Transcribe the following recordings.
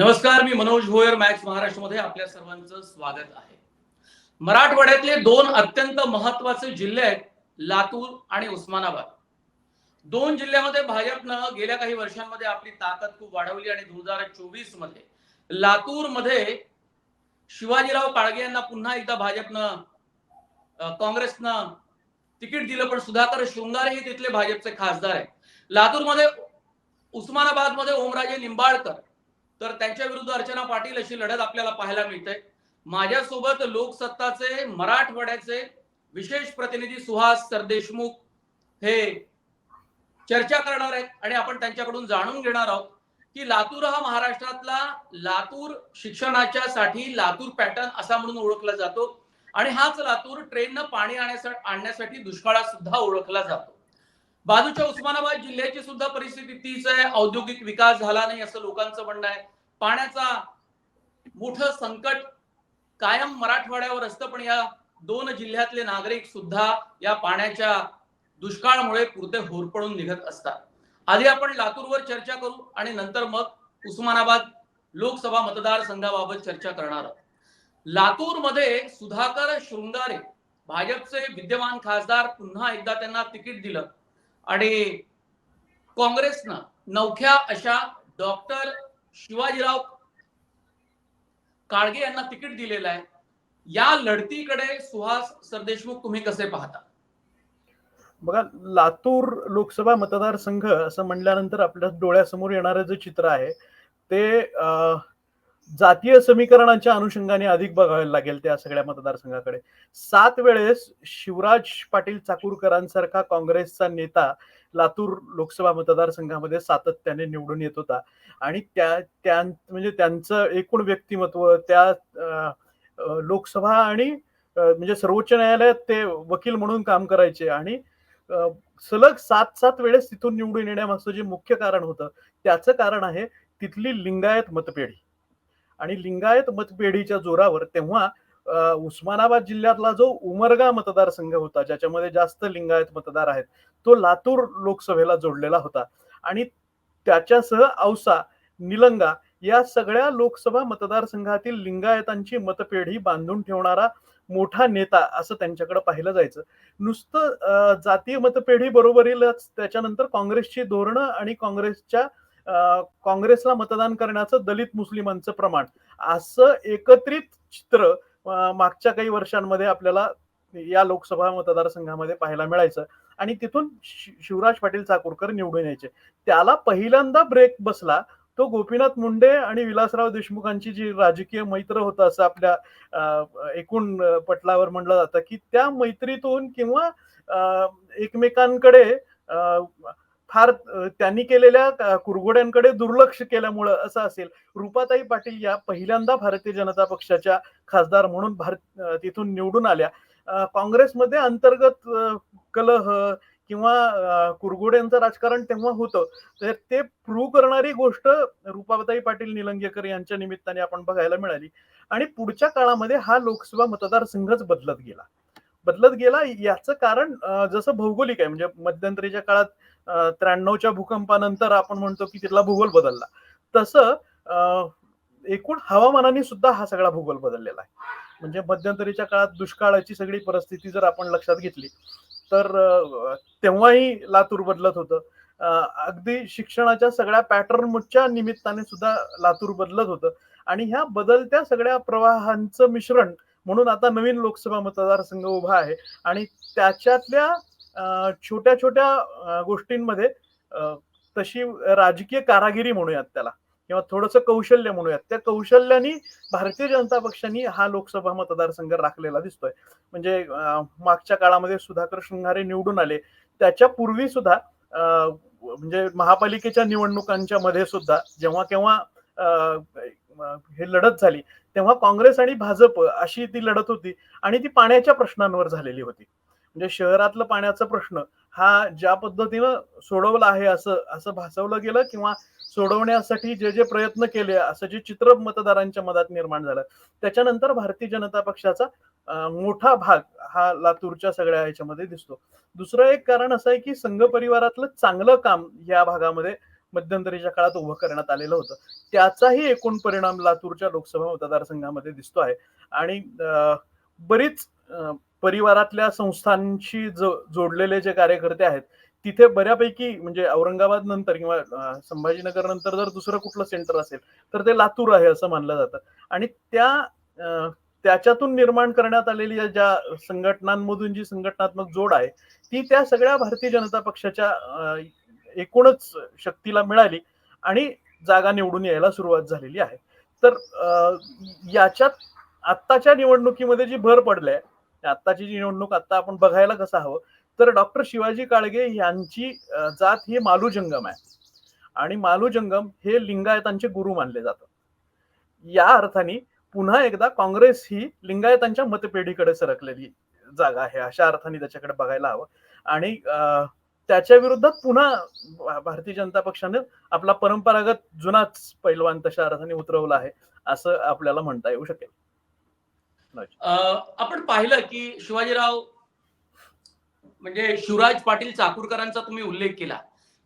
नमस्कार मी मनोज भोयर मॅक्स महाराष्ट्रमध्ये आपल्या सर्वांचं स्वागत आहे. मराठवाड्यातले दोन अत्यंत महत्त्वाचे जिल्हे आहेत लातूर आणि उस्मानाबाद. दोन जिल्ह्यामध्ये भाजपनं गेल्या काही वर्षांमध्ये आपली ताकद खूप वाढवली आणि दोन हजार चोवीसमध्ये लातूरमध्ये शिवाजीराव काळगे यांना पुन्हा एकदा भाजपनं काँग्रेसनं तिकीट दिलं पण सुधाकर शृंगारे हे तिथले भाजपचे खासदार आहेत. लातूरमध्ये उस्मानाबादमध्ये ओमराजे निंबाळकर तर त्यांच्या विरुद्ध अर्चना पाटील अशी लढत आपल्याला पाहायला मिळते. माझ्यासोबत लोकसत्ताचे मराठवाड्याचे विशेष प्रतिनिधी सुहास सरदेशमुख हे चर्चा करणार आहेत आणि आपण त्यांच्याकडून जाणून घेणार आहोत की लातूर हा महाराष्ट्रातला लातूर शिक्षणाच्या साठी लातूर पॅटर्न असा म्हणून ओळखला जातो. आणि हाच लातूर ट्रेननं पाणी आणण्यासाठी आणण्यासाठी दुष्काळात सुद्धा ओळखला जातो. बाजूच्या उस्मानाबाद जिल्ह्याची सुद्धा परिस्थिती तीच आहे. औद्योगिक विकास झाला नाही असं लोकांचं म्हणणं आहे. पाण्याचा मोठं संकट कायम मराठवाड्यावर असतं पण या दोन जिल्ह्यातले नागरिक सुद्धा या पाण्याच्या दुष्काळामुळे पुरते होरपळून निघत असतात. आधी आपण लातूरवर चर्चा करू आणि नंतर मग उस्मानाबाद लोकसभा मतदारसंघाबाबत चर्चा करणार आहोत. लातूरमध्ये सुधाकर शृंगारे भाजपचे विद्यमान खासदार पुन्हा एकदा त्यांना तिकीट दिलं. आणि काँग्रेसनं नवख्या अशा डॉक्टर शिवाजीराव काळगे यांना तिकीट दिलेलं आहे. या लढतीकडे सुहास सरदेशमुख तुम्ही कसे पाहता? बघा लातूर लोकसभा मतदारसंघ असं म्हणल्यानंतर आपल्या डोळ्यासमोर येणारं जे चित्र आहे ते अं, जातीय समीकरणाच्या अनुषंगाने अधिक बघायला लागेल त्या सगळ्या मतदारसंघाकडे. सात वेळेस शिवराज पाटील चाकूरकरांसारखा काँग्रेसचा नेता लातूर लोकसभा मतदारसंघामध्ये सातत्याने निवडून येत होता. आणि त्या त्या म्हणजे त्यांचं एकूण व्यक्तिमत्व त्या लोकसभा आणि म्हणजे सर्वोच्च न्यायालयात ते वकील म्हणून काम करायचे. आणि सलग सात सात वेळेस तिथून निवडून येण्यामागचं जे मुख्य कारण होतं त्याचं कारण आहे तिथली लिंगायत मतपेढी. आणि लिंगायत मतपेढीच्या जोरावर तेव्हा उस्मानाबाद जिल्ह्यातला जो उमरगा मतदारसंघ होता ज्याच्यामध्ये जास्त लिंगायत मतदार आहेत तो लातूर लोकसभेला जोडलेला होता. आणि त्याच्यासह औसा निलंगा या सगळ्या लोकसभा मतदारसंघातील लिंगायतांची मतपेढी बांधून ठेवणारा मोठा नेता असं त्यांच्याकडे पाहिलं जायचं. नुसतं जातीय मतपेढी बरोबरीलच त्याच्यानंतर काँग्रेसची धोरणं आणि काँग्रेसच्या काँग्रेसला मतदान करण्याचं दलित मुस्लिमांचं प्रमाण. असं एकत्रित चित्र मागच्या काही वर्षांमध्ये आपल्याला या लोकसभा मतदारसंघामध्ये पाहायला मिळायचं. आणि तिथून शि- शिवराज पाटील चाकूरकर निवडून यायचे. त्याला पहिल्यांदा ब्रेक बसला तो गोपीनाथ मुंडे आणि विलासराव देशमुखांची जी राजकीय मैत्र होतं असं आपल्या एकूण पटलावर म्हणलं जातं की त्या मैत्रीतून किंवा एकमेकांकडे फार त्यांनी केलेल्या कुरघोड्यांकडे दुर्लक्ष केल्यामुळं असं असेल. रुपाताई पाटील या पहिल्यांदा भारतीय जनता पक्षाच्या खासदार म्हणून भारत तिथून निवडून आल्या. काँग्रेसमध्ये अंतर्गत कलह किंवा अं, कुरघोड्यांचं राजकारण तेव्हा होतं. तर ते प्रूव्ह करणारी गोष्ट रुपाताई पाटील निलंगेकर यांच्या निमित्ताने आपण बघायला मिळाली. आणि पुढच्या काळामध्ये हा लोकसभा मतदारसंघच बदलत गेला. बदलत गेला याचं कारण जसं भौगोलिक आहे. म्हणजे मध्यंतरीच्या काळात त्र्याण्णवच्या भूकंपानंतर आपण म्हणतो की तिथला भूगोल बदलला. तसं एकूण हवामानाने सुद्धा हा सगळा भूगोल बदललेला आहे. म्हणजे मध्यंतरीच्या काळात दुष्काळाची सगळी परिस्थिती जर आपण लक्षात घेतली तर तेव्हाही लातूर बदलत होतं. अगदी शिक्षणाच्या सगळ्या पॅटर्नच्या निमित्ताने सुद्धा लातूर बदलत होतं. आणि ह्या बदलत्या सगळ्या प्रवाहांचं मिश्रण म्हणून आता नवीन लोकसभा मतदारसंघ उभा आहे. आणि त्याच्यातल्या छोट्या छोट्या गोष्टींमध्ये तशी राजकीय कारागिरी म्हणूयात त्याला किंवा थोडंसं कौशल्य म्हणूयात. त्या कौशल्याने भारतीय जनता पक्षाने हा लोकसभा मतदारसंघ राखलेला दिसतोय. म्हणजे मागच्या काळामध्ये सुधाकर शृंगारे निवडून आले. त्याच्या पूर्वी सुद्धा म्हणजे महापालिकेच्या निवडणुकांच्या मध्ये सुद्धा जेव्हा केव्हा हे लढत झाली तेव्हा काँग्रेस आणि भाजप अशी ती लढत होती आणि ती पाण्याच्या प्रश्नांवर झालेली होती. म्हणजे शहरातलं पाण्याचा प्रश्न हा ज्या पद्धतीनं सोडवला आहे असं असं भासवलं गेलं किंवा सोडवण्यासाठी जे जे प्रयत्न केले असं जे चित्र मतदारांच्या मनात निर्माण झालं त्याच्यानंतर भारतीय जनता पक्षाचा मोठा भाग हा लातूरच्या सगळ्या ह्याच्यामध्ये दिसतो. दुसरं एक कारण असं आहे की संघ परिवारातलं चांगलं काम या भागामध्ये मध्यंतरीच्या काळात उभं करण्यात आलेलं होतं. त्याचाही एकूण परिणाम लातूरच्या लोकसभा मतदारसंघामध्ये दिसतो आहे. आणि बरीच परिवारातल्या संस्थांशी जो जोडलेले जे कार्यकर्ते आहेत तिथे बऱ्यापैकी म्हणजे औरंगाबाद नंतर किंवा संभाजीनगर नंतर जर दुसरं कुठलं सेंटर असेल तर ते लातूर आहे असं मानलं जातं. आणि त्या त्याच्यातून निर्माण करण्यात आलेली ज्या संघटनांमधून जी संघटनात्मक जोड आहे ती त्या सगळ्या भारतीय जनता पक्षाच्या एकूणच शक्तीला मिळाली आणि जागा निवडून यायला सुरुवात झालेली आहे. तर याच्यात आत्ताच्या निवडणुकीमध्ये जी भर पडली आहे म्हणजे आत्ताची जी निवडणूक आता आपण बघायला कसं हवं तर डॉक्टर शिवाजी काळगे यांची जात ही मालू जंगम आहे. आणि मालू जंगम हे लिंगायतांचे गुरु मानले जातात. या अर्थाने पुन्हा एकदा काँग्रेस ही लिंगायतांच्या मतपेढीकडे सरकलेली जागा आहे अशा अर्थाने त्याच्याकडे बघायला हवं. आणि त्याच्या विरोधात पुन्हा भारतीय जनता पक्षाने आपला परंपरागत जुनाच पैलवान तशा अर्थाने उतरवला आहे असं आपल्याला म्हणता येऊ शकेल. आपण पाहिलं की शिवाजीराव म्हणजे शिवराज पाटील चाकूरकरांचा तुम्ही उल्लेख केला.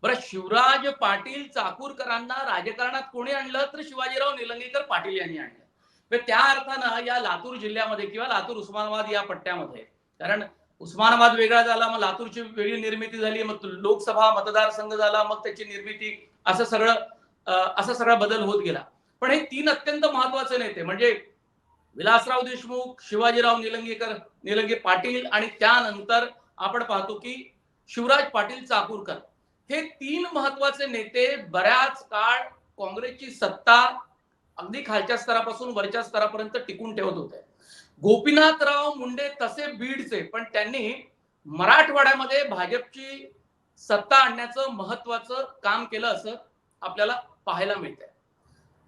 बरं शिवराज पाटील चाकूरकरांना राजकारणात कोणी आणलं? तर शिवाजीराव निलंगेकर पाटील यांनी आणलं. तर त्या अर्थानं या लातूर जिल्ह्यामध्ये किंवा लातूर उस्मानाबाद या पट्ट्यामध्ये कारण उस्मानाबाद वेगळा झाला मग लातूरची वेगळी निर्मिती झाली मग लोकसभा मतदारसंघ झाला मग त्याची निर्मिती असं सगळं असा सगळा बदल होत गेला. पण हे तीन अत्यंत महत्त्वाचे नेते म्हणजे विलासराव देशमुख शिवाजीराव निलंगेकर निलंगे पाटील आणि त्यानंतर आपण पाहतो की शिवराज पाटील चाकूरकर. हे तीन महत्त्वाचे नेते बऱ्याच काळ काँग्रेसची सत्ता अगदी खालच्या स्तरापासून वरच्या स्तरापर्यंत टिकून ठेवत होते. गोपीनाथराव मुंडे तसे बीडचे पण त्यांनी मराठवाड्यामध्ये भाजपची सत्ता आणण्याचं महत्वाचं काम केलं असं आपल्याला पाहायला मिळतंय.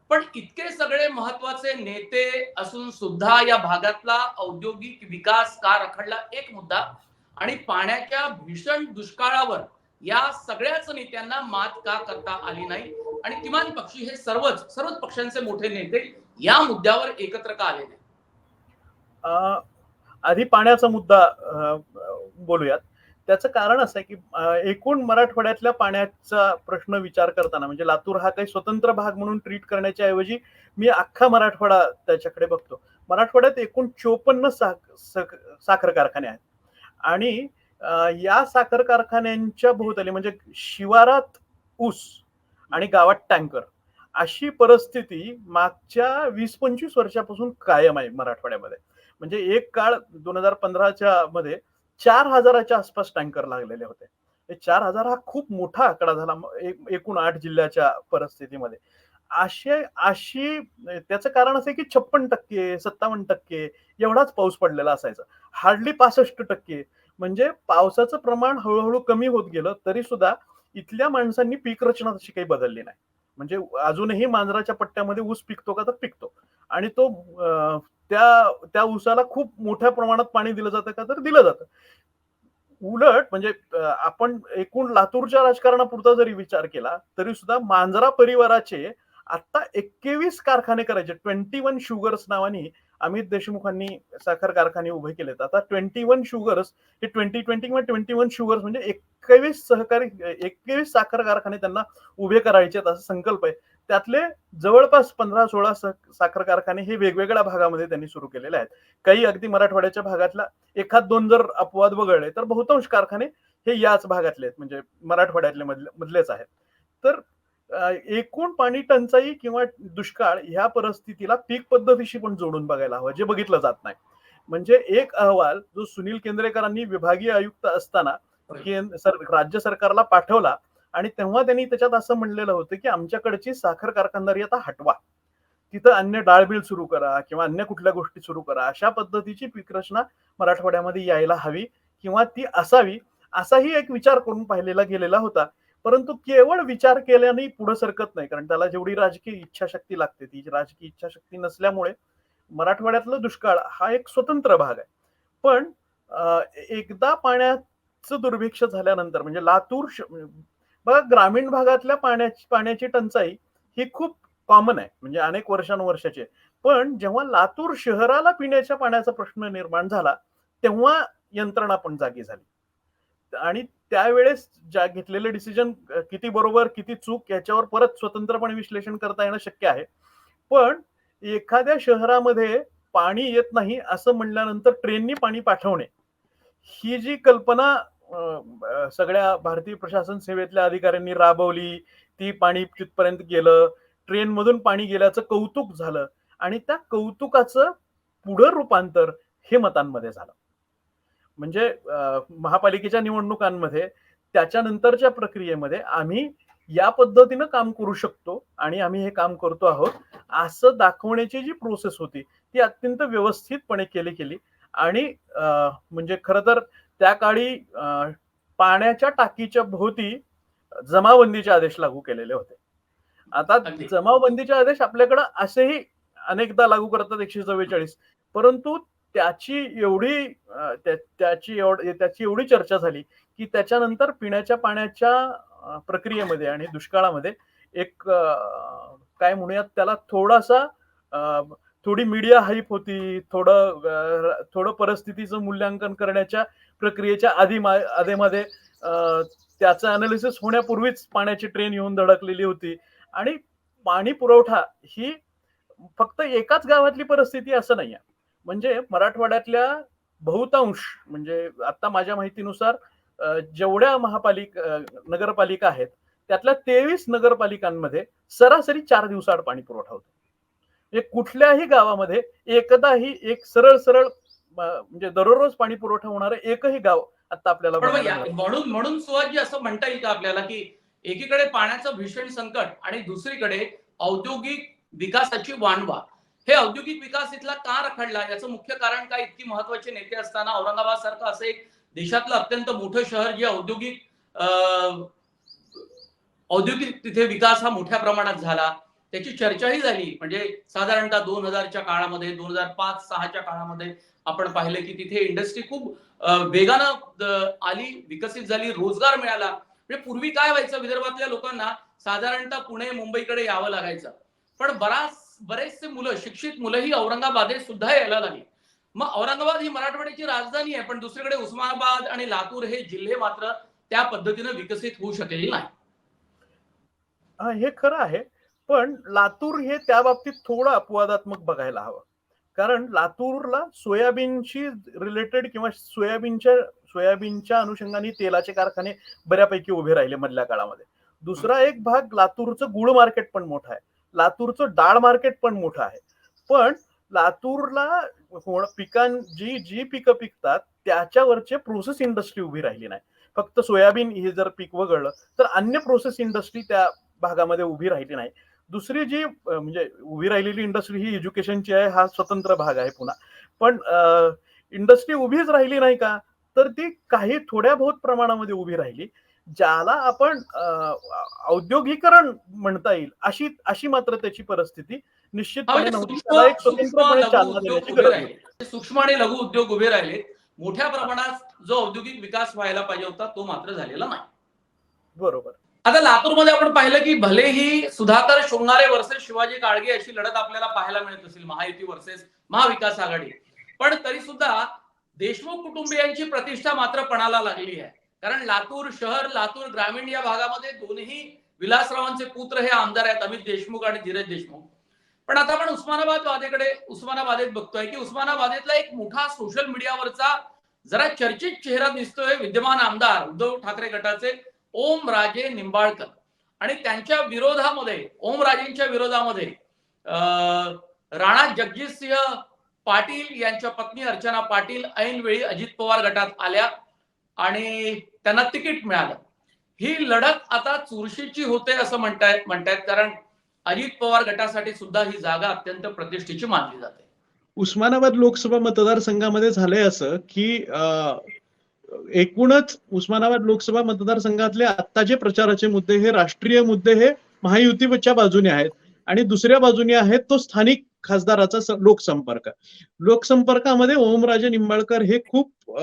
पण इतके सगळे महत्त्वाचे नेते असून सुद्धा या भागातला औद्योगिक विकास का रखडला एक मुद्दा. आणि पाण्याच्या भीषण दुष्काळावर या सगळ्याच नेत्यांना मात का करता आली नाही? आणि किमान पक्षी हे सर्वच सर्वच पक्षांचे मोठे नेते या मुद्द्यावर एकत्र का आले नाही? अं, आधी पाण्याचा मुद्दा बोलूयात. त्याचं कारण असं आहे की एकूण मराठवाड्यातल्या पाण्याचा प्रश्न विचार करताना म्हणजे लातूर हा काही स्वतंत्र भाग म्हणून ट्रीट करण्याच्या ऐवजी मी अख्खा मराठवाडा त्याच्याकडे बघतो. मराठवाड्यात एकूण चोपन्न साखर कारखाने आहेत. आणि या साखर कारखान्यांच्या भोवताली म्हणजे शिवारात ऊस आणि गावात टँकर अशी परिस्थिती मागच्या वीस पंचवीस वर्षापासून कायम आहे मराठवाड्यामध्ये. म्हणजे एक काळ दोन हजार पंधराच्या मध्ये चार हजाराच्या आसपास टँकर लागलेले होते. चार हजार हा खूप मोठा आकडा झाला एकूण आठ जिल्ह्याच्या परिस्थितीमध्ये. असे अशी त्याचं कारण असं की छप्पन टक्के सत्तावन्न टक्के एवढाच पाऊस पडलेला असायचा. हार्डली पासष्ट टक्के. म्हणजे पावसाचं प्रमाण हळूहळू कमी होत गेलं तरी सुद्धा इथल्या माणसांनी पीक रचना तशी काही बदलली नाही. म्हणजे अजूनही मांजराच्या पट्ट्यामध्ये ऊस पिकतो का तर पिकतो. आणि तो त्या त्या ऊसाला खूप मोठ्या प्रमाणात पाणी दिलं जातं का तर दिलं जातं. उलट म्हणजे आपण एकूण लातूरच्या राजकारणापुरता जरी विचार केला तरी सुद्धा मांजरा परिवाराचे आता एक्केवीस कारखाने करायचे. ट्वेंटी वन शुगर्स नावाने अमित देशमुखांनी साखर कारखाने उभे केलेत. आता ट्वेंटी वन शुगर्स हे ट्वेंटी ट्वेंटी किंवा ट्वेंटी वन शुगर्स म्हणजे एक्केवीस सहकारी एक्केवीस साखर कारखाने त्यांना उभे करायचे आहेत असा संकल्प आहे. त्यातले जवळपास पंधरा सोळा साखर कारखाने हे वेगवेगळ्या भागामध्ये त्यांनी सुरू केलेले आहेत. काही अगदी मराठवाड्याच्या भागातला एखाद दोन जर अपवाद वगळले तर बहुतांश कारखाने हे याच भागातले आहेत म्हणजे मराठवाड्यातले मधले मधलेच आहेत. तर एकूण पाणी टंचाई किंवा दुष्काळ ह्या परिस्थितीला पीक पद्धतीशी पण जोडून बघायला हवं जे बघितलं जात नाही. म्हणजे एक अहवाल जो सुनील केंद्रेकरांनी विभागीय आयुक्त असताना केंद्र राज्य सरकारला पाठवला आणि तेव्हा त्यांनी त्याच्यात असं म्हणलेलं होतं की आमच्याकडची साखर कारखानदारी आता हटवा. तिथं अन्य डाळबिळ सुरू करा किंवा अन्य कुठल्या गोष्टी सुरू करा अशा पद्धतीची पीक रचना मराठवाड्यामध्ये यायला हवी किंवा ती असावी असाही एक विचार करून पाहिलेला गेलेला होता. परंतु केवळ विचार केल्याने पुढे सरकत नाही कारण त्याला जेवढी राजकीय इच्छाशक्ती लागते ती राजकीय इच्छाशक्ती नसल्यामुळे मराठवाड्यातला दुष्काळ हा एक स्वतंत्र भाग आहे. पण अं, एकदा पाण्याचं दुर्भिक्ष झाल्यानंतर म्हणजे लातूर बघा ग्रामीण भागातल्या पाण्याची पाण्याची टंचाई ही खूप कॉमन आहे. म्हणजे अनेक वर्षानुवर्षाची आहे. पण जेव्हा लातूर शहराला पिण्याच्या पाण्याचा प्रश्न निर्माण झाला तेव्हा यंत्रणा पण जागी झाली. आणि त्यावेळेस ज्या घेतलेले डिसिजन किती बरोबर किती चूक याच्यावर परत स्वतंत्रपणे विश्लेषण करता येणं शक्य आहे. पण एखाद्या शहरामध्ये पाणी येत नाही असं म्हणल्यानंतर ट्रेननी पाणी पाठवणे ही जी कल्पना सगळ्या भारतीय प्रशासन सेवेतल्या अधिकाऱ्यांनी राबवली. ती पाणी तिथपर्यंत गेलं. ट्रेनमधून पाणी गेल्याचं कौतुक झालं. आणि त्या कौतुकाचं पुढं रूपांतर हे मतांमध्ये झालं. म्हणजे महापालिकेच्या निवडणुकांमध्ये त्याच्यानंतरच्या प्रक्रियेमध्ये आम्ही या पद्धतीनं काम करू शकतो आणि आम्ही हे काम करतो आहोत. असं दाखवण्याची जी प्रोसेस होती ती अत्यंत व्यवस्थितपणे केली गेली. आणि म्हणजे खरं तर त्या काळी पाण्याच्या टाकीच्या भोवती जमावबंदीचे आदेश लागू केलेले होते आता. जमावबंदीचे आदेश आपल्याकडं असेही अनेकदा लागू करतात एकशे चव्वेचाळीस परंतु त्याची एवढी त्याची एवढ त्याची एवढी चर्चा झाली की त्याच्यानंतर पिण्याच्या पाण्याच्या प्रक्रियेमध्ये आणि दुष्काळामध्ये एक काय म्हणूयात त्याला थोडासा थोडी मीडिया हाईप होती थोडं थोडं परिस्थितीचं मूल्यांकन करण्याच्या प्रक्रियेच्या आधी आधीमध्ये त्याचं अनालिसिस होण्यापूर्वीच पाण्याची ट्रेन येऊन धडकलेली होती. आणि पाणी पुरवठा ही फक्त एकाच गावातली परिस्थिती असं नाही आहे म्हणजे मराठवाड्यातल्या बहुतांश म्हणजे आता माझ्या माहितीनुसार जेवढ्या महापालिका नगरपालिका आहेत त्यातल्या तेवीस नगरपालिकांमध्ये सरासरी चार दिवसाआड पाणी पुरवठा होतो. म्हणजे कुठल्याही गावामध्ये एकदाही एक सरळ सरळ म्हणजे दररोज पाणी पुरवठा होणारं एकही गाव आता आपल्याला. म्हणून म्हणून सुहाजी असं म्हणता येईल का आपल्याला की एकीकडे पाण्याचं भीषण संकट आणि दुसरीकडे औद्योगिक विकासाची वाणवा हे औद्योगिक विकास इथला का रखडला? याचं मुख्य कारण काय? इतकी महत्त्वाचे नेते असताना औरंगाबाद सारखं असं एक देशातलं अत्यंत मोठं शहर जे औद्योगिक औद्योगिक तिथे विकास हा मोठ्या प्रमाणात झाला. त्याची चर्चाही झाली. म्हणजे साधारणतः दोन हजारच्या काळामध्ये दोन हजार पाच सहाच्या काळामध्ये आपण पाहिलं की तिथे इंडस्ट्री खूप वेगानं आली विकसित झाली रोजगार मिळाला. म्हणजे पूर्वी काय व्हायचं विदर्भातल्या लोकांना साधारणतः पुणे मुंबईकडे यावं लागायचं. पण बराच बरेचसे मुलं शिक्षित मुलं ही औरंगाबादेत सुद्धा यायला लागली. मग औरंगाबाद ही मराठवाड्याची राजधानी आहे पण दुसरीकडे उस्मानाबाद आणि लातूर हे जिल्हे मात्र त्या पद्धतीनं विकसित होऊ शकलेले नाही. हे खरं आहे. पण लातूर हे त्या बाबतीत थोडं अपवादात्मक बघायला हवं. कारण लातूरला सोयाबीनशी रिलेटेड किंवा सोयाबीनच्या सोयाबीनच्या अनुषंगाने तेलाचे कारखाने बऱ्यापैकी उभे राहिले मधल्या काळामध्ये. दुसरा एक भाग लातूरचं गुळ मार्केट पण मोठं आहे. लातूरचं डाळ मार्केट पण मोठं आहे. पण लातूरला पिकां जी जी पिकं पिकतात त्याच्यावरचे प्रोसेस इंडस्ट्री उभी राहिली नाही. फक्त सोयाबीन हे जर पीक वगळलं तर अन्य प्रोसेस इंडस्ट्री त्या भागामध्ये उभी राहिली नाही. दुसरी जी म्हणजे उभी राहिलेली इंडस्ट्री ही एज्युकेशनची आहे हा स्वतंत्र भाग आहे पुन्हा. पण इंडस्ट्री उभीच राहिली नाही का तर ती काही थोड्या बहुत प्रमाणामध्ये उभी राहिली ज्याला आपण औद्योगिकरण म्हणता येईल अशी अशी मात्र त्याची परिस्थिती निश्चितपणे नव्हती. सूक्ष्म आणि लघु उद्योग उभे राहिले. मोठ्या प्रमाणात जो औद्योगिक विकास व्हायला पाहिजे होता तो मात्र झालेला नाही. बरोबर. आता लातूरमध्ये आपण पाहिलं की भलेही सुधाकर शृंगारे वर्सेस शिवाजी काळगे अशी लढत आपल्याला पाहायला मिळत असेल महायुती वर्सेस महाविकास आघाडी. पण तरी सुद्धा देशमुख कुटुंबियांची प्रतिष्ठा मात्र पणाला लागली आहे. कारण लातूर शहर लातूर ग्रामीण या भागामध्ये दोन्ही विलासरावांचे पुत्र हे आमदार आहेत अमित देशमुख आणि धीरज देशमुख. पण आता आपण उस्मानाबाद वादेकडे उस्मानाबादेत बघतोय की उस्मानाबादेतला एक मोठा सोशल मीडियावरचा जरा चर्चित चेहरा दिसतोय विद्यमान आमदार उद्धव ठाकरे गटाचे. ओम राजे निंबाळकर. आणि त्यांच्या विरोधामध्ये ओम राजेंच्या विरोधामध्ये अं, राणा जगजितसिंह पाटील यांच्या पत्नी अर्चना पाटील ऐनवेळी अजित पवार गटात आल्या आणि त्यांना तिकीट मिळालं. ही लढत आता चुरशीची होते असं म्हणतायत म्हणतायत कारण अजित पवार गटासाठी सुद्धा ही जागा अत्यंत प्रतिष्ठेची मानली जाते. उस्मानाबाद लोकसभा मतदारसंघामध्ये झालंय असं की अं, एकूणच उस्मानाबाद लोकसभा मतदारसंघातले आत्ताचे प्रचाराचे मुद्दे हे राष्ट्रीय मुद्दे हे महायुतीच्या बाजूने आहेत. आणि दुसऱ्या बाजूने आहेत तो स्थानिक खासदाराचा लोकसंपर्क. लोकसंपर्कामध्ये ओमराजे निंबाळकर हे खूप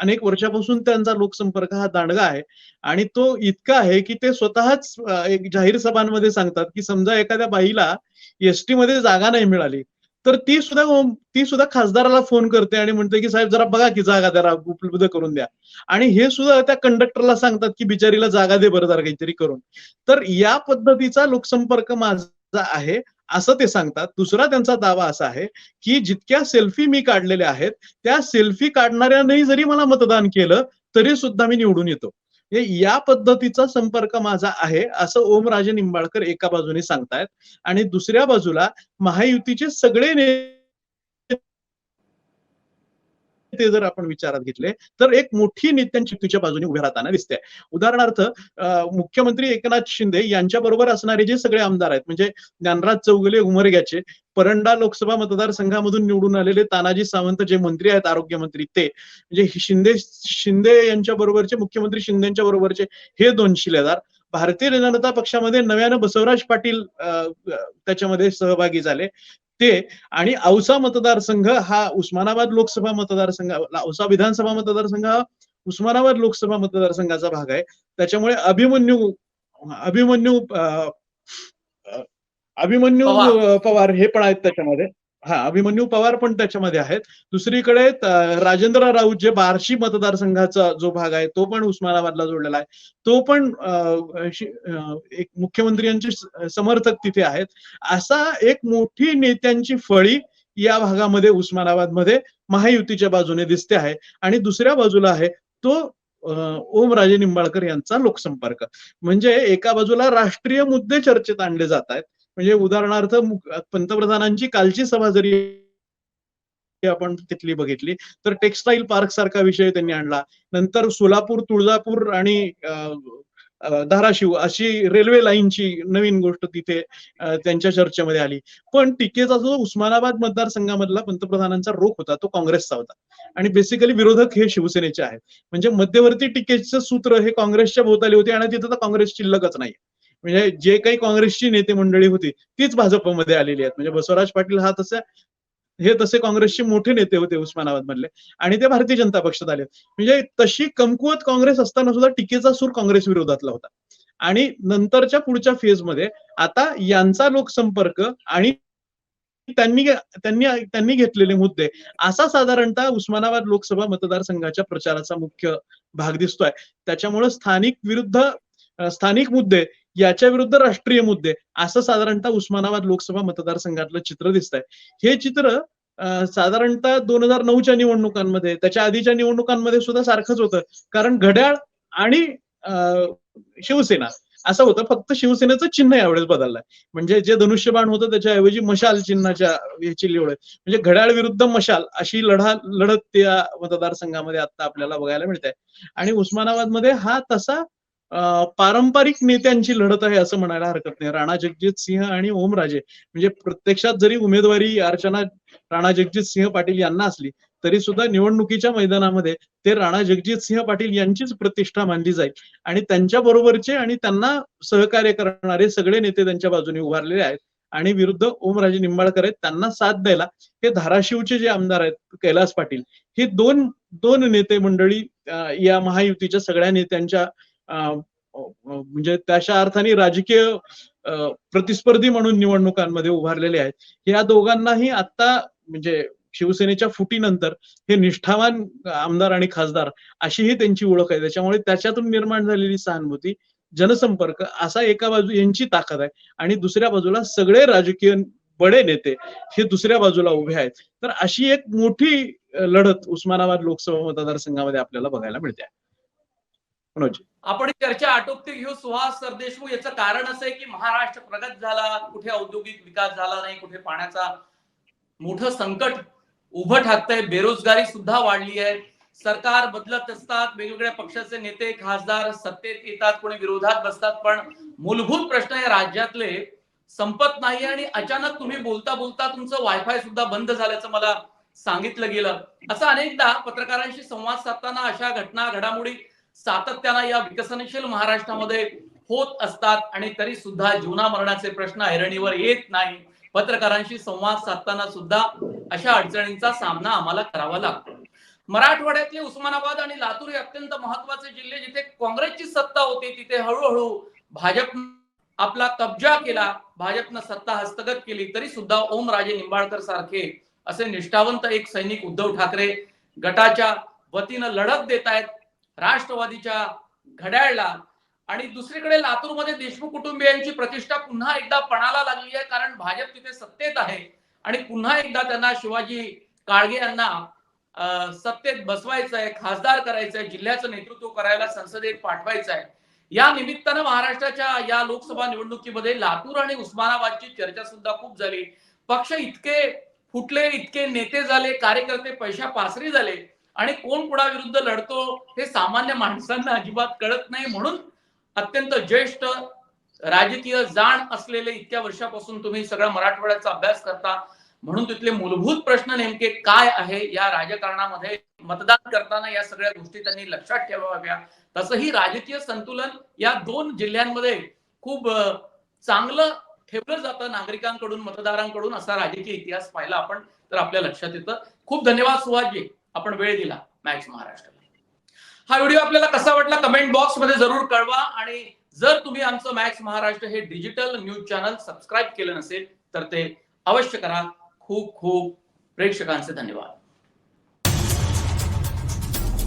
अनेक वर्षापासून त्यांचा लोकसंपर्क हा दांडगा आहे. आणि तो इतका आहे की ते स्वतःच एक जाहीर सभांमध्ये सांगतात की समजा एखाद्या बाईला एसटी मध्ये जागा नाही मिळाली तर ती सुद्धा ती सुद्धा खासदाराला फोन करते आणि म्हणते की साहेब जरा बघा की जागा जरा उपलब्ध करून द्या. आणि हे सुद्धा त्या कंडक्टरला सांगतात की बिचारीला जागा दे बरं जरा काहीतरी करून. तर या पद्धतीचा लोकसंपर्क माझा आहे असं ते सांगतात. दुसरा त्यांचा दावा असा आहे की जितक्या सेल्फी मी काढलेल्या आहेत त्या सेल्फी काढणाऱ्यानेही जरी मला मतदान केलं तरी सुद्धा मी निवडून येतो. या पद्धतीचा संपर्क माझा आहे असं ओमराजे निंबाळकर एका बाजूने सांगतायत. आणि दुसऱ्या बाजूला महायुतीचे सगळे नेते जर आपण विचारात घेतले तर एक मोठी नेत्यांची चुकीच्या बाजूने उभ्या राहताना दिसते उदाहरणार्थ मुख्यमंत्री एकनाथ शिंदे यांच्या बरोबर असणारे जे सगळे आमदार आहेत म्हणजे ज्ञानराज चौगुले उमरग्याचे परंडा लोकसभा मतदारसंघामधून निवडून आलेले तानाजी सावंत जे मंत्री आहेत आरोग्यमंत्री ते म्हणजे शिंदे शिंदे यांच्या बरोबरचे मुख्यमंत्री शिंदेच्या बरोबरचे हे दोन शिलेदार. भारतीय जनता पक्षामध्ये नव्यानं बसवराज पाटील त्याच्यामध्ये सहभागी झाले. ते आणि औसा मतदारसंघ हा उस्मानाबाद लोकसभा मतदारसंघ औसा विधानसभा मतदारसंघ हा उस्मानाबाद लोकसभा मतदारसंघाचा भाग आहे. त्याच्यामुळे अभिमन्यू अभिमन्यू अभिमन्यू पवार हे पण आहेत त्याच्यामध्ये. हा अभिमन्यू पवार पण त्याच्यामध्ये आहेत. दुसरीकडे राजेंद्र राऊत जे बार्शी मतदारसंघाचा जो भाग आहे तो पण उस्मानाबादला जोडलेला आहे. तो पण एक मुख्यमंत्र्यांचे समर्थक तिथे आहेत. असा एक मोठी नेत्यांची फळी या भागामध्ये उस्मानाबादमध्ये महायुतीच्या बाजूने दिसते आहे. आणि दुसऱ्या बाजूला आहे तो ओम ओमराजे निंबाळकर यांचा लोकसंपर्क. म्हणजे एका बाजूला राष्ट्रीय मुद्दे चर्चेत आणले जात आहेत. म्हणजे उदाहरणार्थ पंतप्रधानांची कालची सभा जरी आपण तिथली बघितली तर टेक्सटाईल पार्क सारखा विषय त्यांनी आणला. नंतर सोलापूर तुळजापूर आणि धाराशिव अशी रेल्वे लाईनची नवीन गोष्ट तिथे त्यांच्या चर्चेमध्ये आली. पण टीकेचा जो उस्मानाबाद मतदारसंघामधला पंतप्रधानांचा रोख होता तो काँग्रेसचा होता. आणि बेसिकली विरोधक हे शिवसेनेचे आहेत. म्हणजे मध्यवर्ती टीकेचं सूत्र हे काँग्रेसच्या भोवताली होते आणि तिथं तर काँग्रेस शिल्लकच नाही म्हणजे जे काही काँग्रेसची नेते मंडळी होती तीच भाजपमध्ये आलेली आहेत. म्हणजे बसवराज पाटील हा तसा हे तसे काँग्रेसचे मोठे नेते होते उस्मानाबाद मधले आणि ते भारतीय जनता पक्षात आले. म्हणजे तशी कमकुवत काँग्रेस असताना सुद्धा टीकेचा सूर काँग्रेस विरोधातला होता. आणि नंतरच्या पुढच्या फेजमध्ये आता यांचा लोकसंपर्क आणि त्यांनी त्यांनी त्यांनी घेतलेले मुद्दे असा साधारणतः उस्मानाबाद लोकसभा मतदारसंघाच्या प्रचाराचा मुख्य भाग दिसतोय. त्याच्यामुळे स्थानिक विरुद्ध स्थानिक मुद्दे याच्या विरुद्ध राष्ट्रीय मुद्दे. असं साधारणतः उस्मानाबाद लोकसभा मतदारसंघातलं चित्र दिसत आहे हे चित्र साधारणतः दोन हजार नऊच्या निवडणुकांमध्ये त्याच्या आधीच्या निवडणुकांमध्ये सुद्धा सारखंच होतं. कारण घड्याळ आणि शिवसेना असं होतं. फक्त शिवसेनेचं चिन्ह यावेळेस बदललंय. म्हणजे जे धनुष्यबाण होतं त्याच्याऐवजी मशाल चिन्हाच्या ह्याची निवड. म्हणजे घड्याळ विरुद्ध मशाल अशी लढा लढत त्या मतदारसंघामध्ये आता आपल्याला बघायला मिळते आणि उस्मानाबादमध्ये हा तसा पारंपरिक नेत्यांची लढत आहे असं म्हणायला हरकत नाही. राणा जगजित सिंह आणि ओमराजे म्हणजे प्रत्यक्षात जरी उमेदवारी अर्चना राणा जगजित सिंह पाटील यांना असली तरी सुद्धा निवडणुकीच्या मैदानामध्ये ते राणा जगजित सिंह पाटील यांचीच प्रतिष्ठा मानली जाईल. आणि त्यांच्या बरोबरचे आणि त्यांना सहकार्य करणारे सगळे नेते त्यांच्या बाजूने उभारलेले आहेत. आणि विरुद्ध ओमराजे निंबाळकर आहेत. त्यांना साथ द्यायला हे धाराशिवचे जे आमदार आहेत कैलास पाटील हे दोन दोन नेते मंडळी या महायुतीच्या सगळ्या नेत्यांच्या म्हणजे त्याच्या अर्थाने राजकीय प्रतिस्पर्धी म्हणून निवडणुकांमध्ये उभारलेले आहेत. या दोघांनाही आता म्हणजे शिवसेनेच्या फुटीनंतर हे निष्ठावान आमदार आणि खासदार अशी ही त्यांची ओळख आहे. त्याच्यामुळे त्याच्यातून निर्माण झालेली सहानुभूती जनसंपर्क असा एका बाजू यांची ताकद आहे आणि दुसऱ्या बाजूला सगळे राजकीय बडे नेते हे दुसऱ्या बाजूला उभे आहेत. तर अशी एक मोठी लढत उस्मानाबाद लोकसभा मतदारसंघामध्ये आपल्याला बघायला मिळते. मनोजी. आपण चर्चा आटोपते घेऊ सुहास सरदेशमुख याचं कारण असं आहे की महाराष्ट्र प्रगत झाला कुठे औद्योगिक विकास झाला नाही कुठे पाण्याचा मोठं संकट उभं ठाकतंय बेरोजगारी सुद्धा वाढली आहे. सरकार बदलत असतात वेगवेगळ्या पक्षाचे नेते खासदार सत्तेत येतात कोणी विरोधात बसतात पण मूलभूत प्रश्न या राज्यातले संपत नाही आणि अचानक तुम्ही बोलता बोलता तुमचं वायफाय सुद्धा बंद झाल्याचं मला सांगितलं गेलं. असं अनेकदा पत्रकारांशी संवाद साधताना अशा घटना घडामोडी सातत्यानं या विकसनशील महाराष्ट्रामध्ये होत असतात आणि तरी सुद्धा जीवना मरणाचे प्रश्न ऐरणीवर येत नाही. पत्रकारांशी संवाद साधताना सुद्धा अशा अडचणींचा सामना आम्हाला करावा लागतो. मराठवाड्यातले उस्मानाबाद आणि लातूर हे अत्यंत महत्त्वाचे जिल्हे जिथे काँग्रेसची सत्ता होती तिथे हळूहळू भाजप आपला कब्जा केला भाजपनं सत्ता हस्तगत केली तरी सुद्धा ओमराजे निंबाळकर सारखे असे निष्ठावंत एक सैनिक उद्धव ठाकरे गटाच्या वतीनं लढत देत आहेत राष्ट्रवादीच्या घड्याळला आणि दुसरीकडे लातूरमध्ये देशमुख कुटुंबियांची प्रतिष्ठा पुन्हा एकदा पणाला लागली आहे कारण भाजप तिथे सत्तेत आहे. आणि पुन्हा एकदा त्यांना शिवाजी काळगे यांना सत्तेत बसवायचं आहे खासदार करायचं आहे जिल्ह्याचं नेतृत्व करायला संसदेत पाठवायचं आहे. या निमित्तानं महाराष्ट्राच्या या लोकसभा निवडणुकीमध्ये लातूर आणि उस्मानाबादची चर्चा सुद्धा खूप झाली. पक्ष इतके फुटले इतके नेते झाले कार्यकर्ते पैशा पासरी झाले आणि कोण कुणाविरुद्ध लढतो हे सामान्य माणसांना अजिबात कळत नाही. म्हणून अत्यंत ज्येष्ठ राजकीय जाण असलेले इतक्या वर्षापासून तुम्ही सगळ्या मराठवाड्याचा अभ्यास करता. म्हणून तिथले मूलभूत प्रश्न नेमके काय आहे या राजकारणामध्ये? मतदान करताना या सगळ्या गोष्टी त्यांनी लक्षात ठेवाव्या. तसंही राजकीय संतुलन या दोन जिल्ह्यांमध्ये खूप चांगलं ठेवलं जातं नागरिकांकडून मतदारांकडून असा राजकीय इतिहास पाहिला आपण तर आपल्या लक्षात येतं. खूप धन्यवाद सुहासजी. आपण वेळ दिला मॅक्स महाराष्ट्राला. हा व्हिडिओ आपल्याला कसा वाटला कमेंट बॉक्समध्ये जरूर कळवा आणि जर तुम्ही आमचं मॅक्स महाराष्ट्र हे डिजिटल न्यूज चॅनल सबस्क्राईब केलं नसेल तर ते अवश्य करा. खूप खूप प्रेक्षकांचे धन्यवाद.